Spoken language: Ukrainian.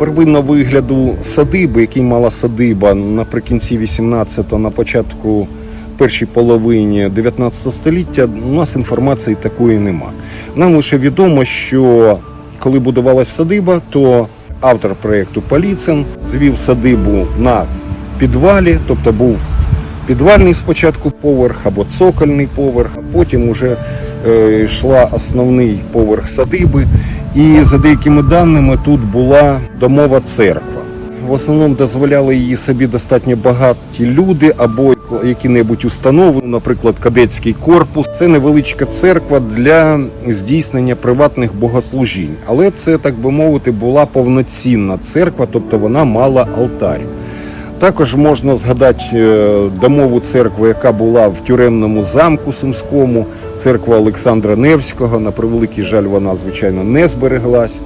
первинного вигляду садиби, який мала садиба наприкінці 18-го, на початку першій половині 19 століття, у нас інформації такої нема. Нам лише відомо, що коли будувалась садиба, то автор проєкту Поліцин звів садибу на підвалі, тобто був підвальний спочатку поверх або цокольний поверх, а потім уже е, йшла основний поверх садиби. І за деякими даними тут була домова церква. В основному дозволяли її собі достатньо багаті люди або які-небудь установи, наприклад, кадетський корпус. Це невеличка церква для здійснення приватних богослужінь. Але це, так би мовити, була повноцінна церква, тобто вона мала алтарь. Також можна згадати е, домову церкву, яка була в тюремному замку Сумському, церква Олександра Невського. На превеликий жаль, вона звичайно не збереглась.